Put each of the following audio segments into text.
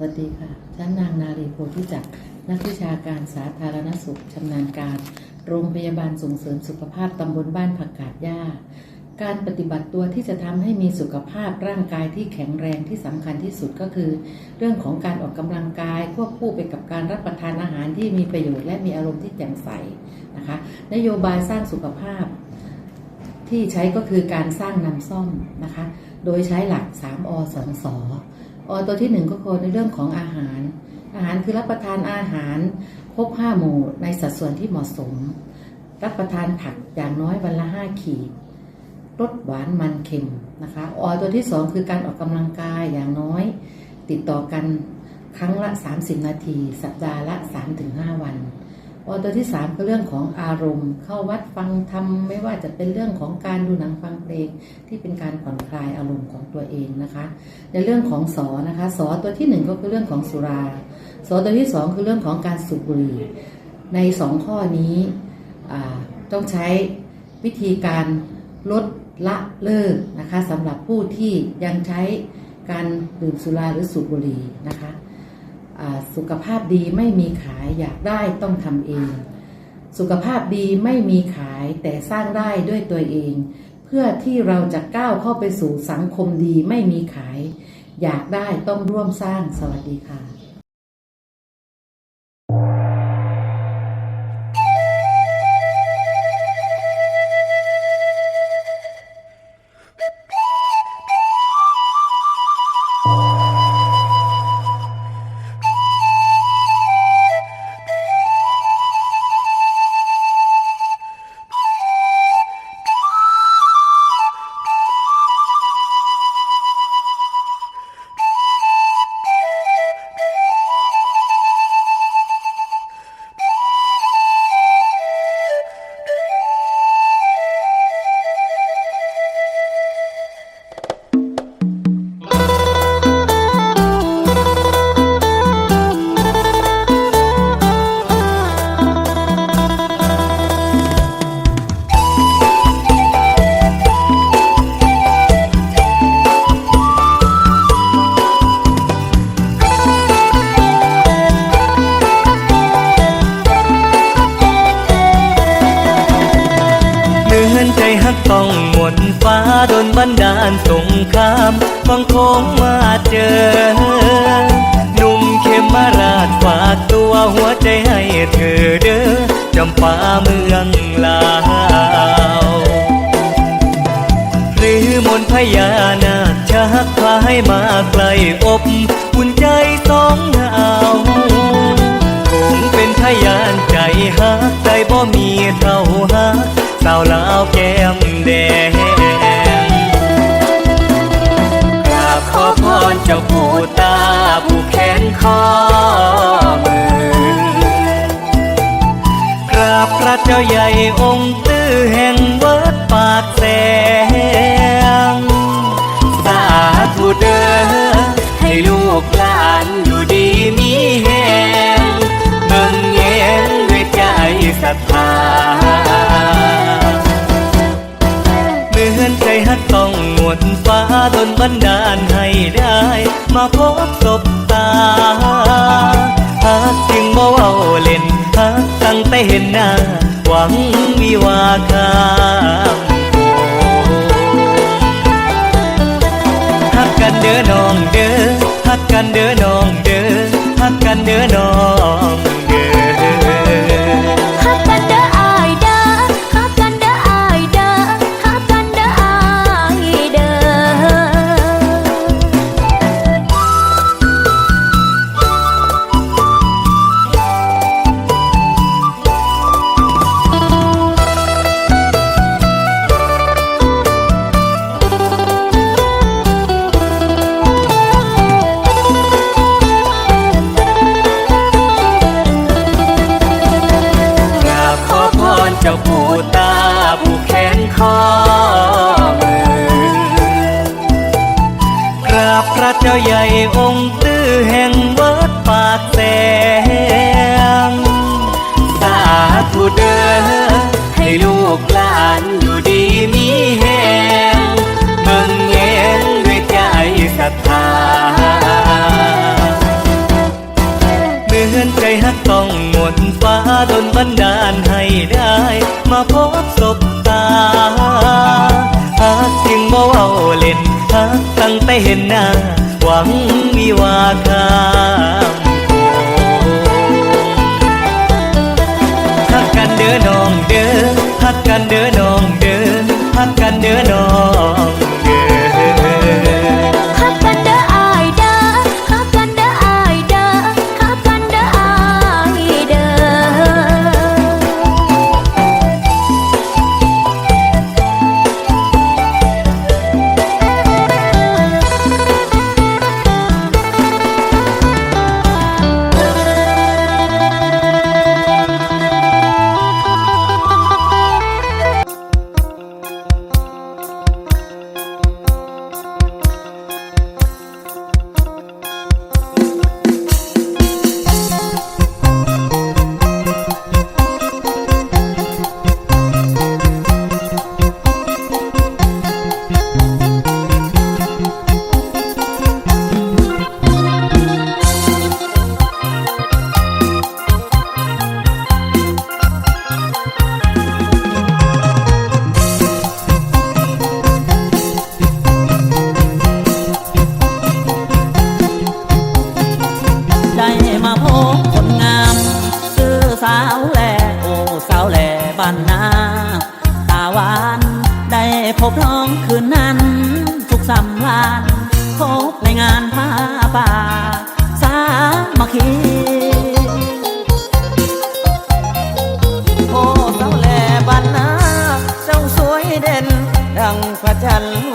วัสดีค่ะฉันนางนารีโพธิจักรนักวิชาการสาธารณสุขชำนาญการ โรงพยาบาลส่งเสริมสุขภาพตำบลบ้านผักกาดหญ้า การปฏิบัติตัวที่จะทำให้มีสุขภาพร่างกายที่แข็งแรงที่สำคัญที่สุดก็คือ เรื่องของการออกกำลังกายควบคู่ไปกับการรับประทานอาหารที่มีประโยชน์และมีอารมณ์ที่แจ่มใสนะคะนโยบายสร้างสุขภาพ ที่ใช้ก็คือการสร้างนำซ่อมนะคะโดยใช้หลัก 3อ2ส ออตัวที่ 1 ก็คือในเรื่องของอาหาร อาหารคือรับประทานอาหารครบ5หมู่ในสัดส่วนที่เหมาะสม รับประทานผักอย่างน้อยวันละ 5 ขีดลดหวานมันเค็มนะคะอตัวที่ 2 คือการออกกำลังกายอย่างน้อย ติดต่อกันครั้งละ 30 นาที สัปดาห์ละ 3-5 วัน อตัวที่สามก็เรื่องของอารมณ์ เข้าวัดฟังธรรมไม่ว่าจะเป็นเรื่องของการดูหนังฟังเพลงที่เป็นการผ่อนคลายอารมณ์ของตัวเองนะคะ ในเรื่องของสอนะคะสอตัวที่หนึ่งก็คือเรื่องของสุราสอตัวที่สองคือเรื่องของการสูบบุหรี่ในสองข้อนี้ต้องใช้วิธีการลดละเลิกนะคะสำหรับผู้ที่ยังใช้การดื่มสุราหรือสูบบุหรี่นะคะ สุขภาพดีไม่มีขายอยากได้ต้องทำเอง สุขภาพดีไม่มีขายแต่สร้างได้ด้วยตัวเอง เพื่อที่เราจะก้าวเข้าไปสู่สังคมดีไม่มีขาย อยากได้ต้องร่วมสร้างสวัสดีค่ะ ดนบันดาลสงครามฟังค้งมาเจอ หนุ่มเขมมาราชฝากตัวหัวใจให้เธอเด้อจำปาเมืองลาวหรือมนพญานาคชักพาให้มาไกลอบอุ่นใจสองหาวคงเป็นพยานใจฮักใจบ่มีเท่าฮัก จ้าใหญ่องค์ตื้อแห่งวัดปากแสงสาธุเด้อให้ลูกหลานอยู่ดีมีแหงเบิ่งแยงด้วยใจศรัทธาเมือนใจฮักต้องหมดฟ้าดนบันดาลให้ได้ มาพบศบตาฮักจึงบ่เว้าเล่นฮักตั้งแต่เห็นหน้า งวิวาคามโกฮักกันเด้อน้องเด้อฮักกันเด้อน้องเด้อฮักกันเด้อน้อง ฮักต้องหมดฟ้าดนบันดาลให้ได้ มาพบศบตาฮักจึงบ่เว้าเล่นฮักตั้งแต่เห็นหน้า หวังวิวาคามโกฮักกันเด้อน้องเด้อฮักกันเด้อ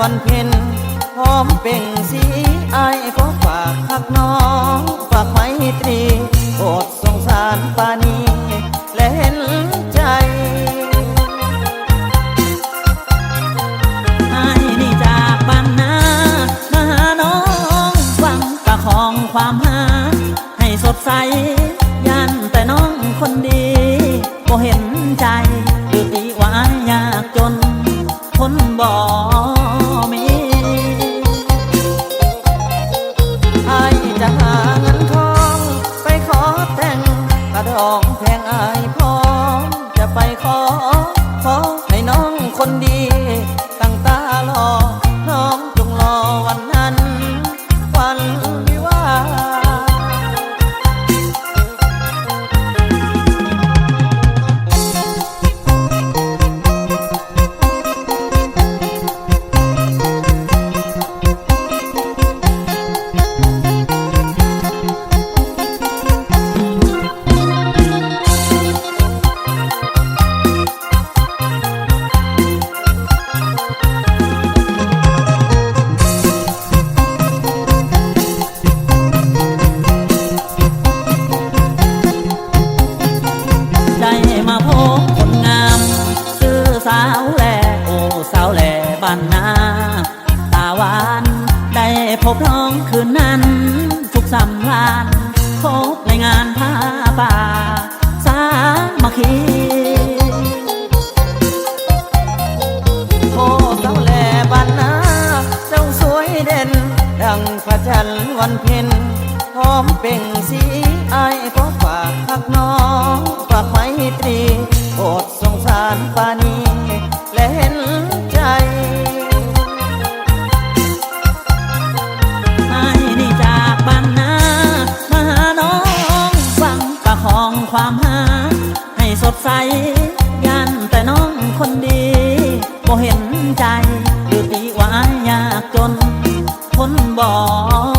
วันเพ็ญพร้อมเปล่งสีอายขอฝากพักน้อง ฝากไม้ตรีโปรดสงสารปานีและเห็นใจอายนี่จากบ้านามาหาน้องฟังประคองความหาให้สดใสยันแต่น้องคนดีบ่เห็น วันเพ็ญพร้อมเป่งสีไอายขอฝากพักน้องฝากไม้ตรีโปรดสงสารปานีและเห็นใจอายนี่จากบ้านนามาหาน้องฟังประคองความหา ให้สดใสยันแต่น้องคนดีบ่เห็นใจหรือตีว่ายากจนคนบ่มี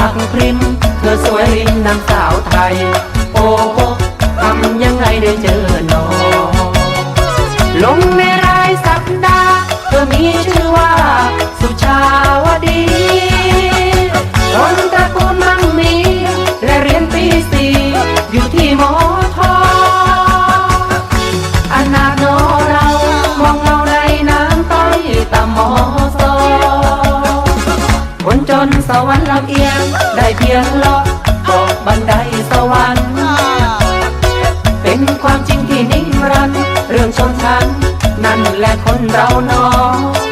ปักพริม เธอสวยริมนางสาวไทย โอ้โหทำยังไงได้เจอ เพียงเลาะตกบันไดสวรรค์ เป็นความจริงที่นิ่งรัน เรื่องชนชั้น นั่นแหละคนเราเนาะ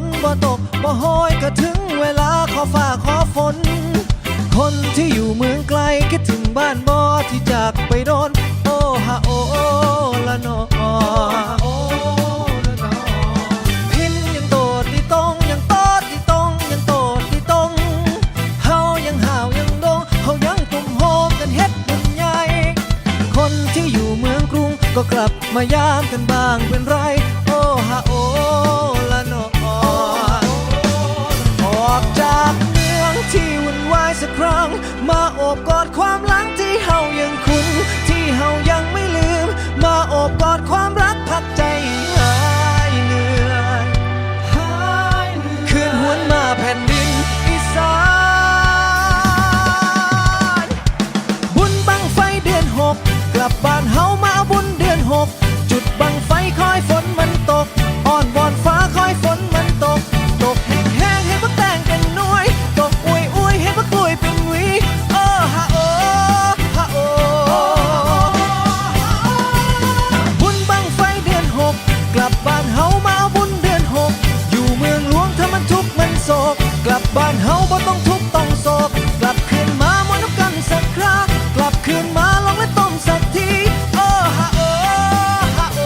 นบ่ตกบ่โหอยก็ถึงเวลาขอฟ้าขอฝน คนที่อยู่เมืองไกลคิดถึงบ้านบ่ที่จากไปโดน โอ้ฮะโอ้ละนอพินยังโตดที่ตรงยังโตดที่ตรงยังโตดที่ตรงเฮายังห่าวยังดงเฮายังกลุ่มโฮมกันเฮ็ดบุญใหญ่ คนที่อยู่เมืองกรุงก็กลับมายามกันบ้างเป็นไร ครั้ง มาโอบกอดความหลังที่ ต้องทุกต้องโศกกลับคืนมามวนน้ำกันสักครากลับคืนมาลองและต้มสักทีโอ้ฮะโอฮะโอ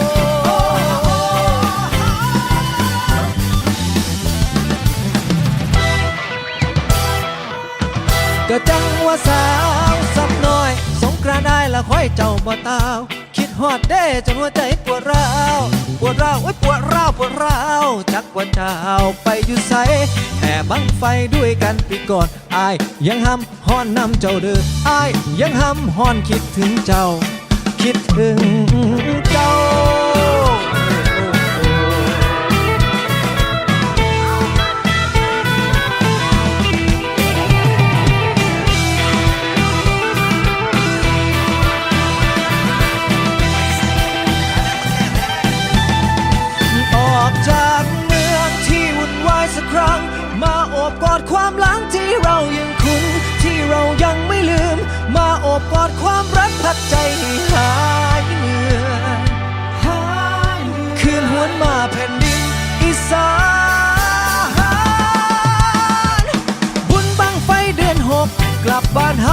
ก็จังว่าสาวสับน้อย สงกรานได้ละค่อยเจ้าบ่ตาว คิดฮอดเด้จนหัวใจ วดร้าร้าวจักว่าเจ้าไปอยู่ใสแห่บังไฟด้วยกันปีก่อนอายยังห้ำห้อนนำเจ้าเด้ออายยังห้ำห้อนคิดถึงเจ้า คิดถึงเจ้า หายเหนื่อยคืนหวนมาแผ่นดินอีสานบุญบังไฟเดือนหกกลับบ้านเฮา